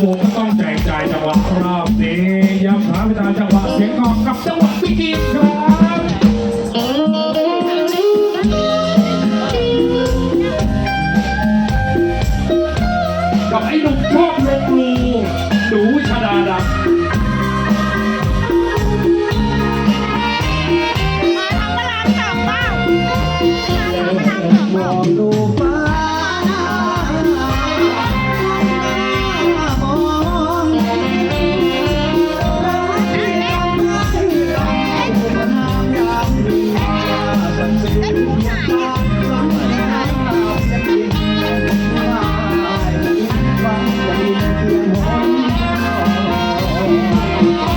ภูมิก็ต้องแจกจ่ายจังหวะรอบนี้ย้ำถามไปตาจังหวะเสียงกองกับจังหวะพิกินครับกับไอ้หนุ่มชอบลงรูดูชดาดำมาทำตลาดกลับ Música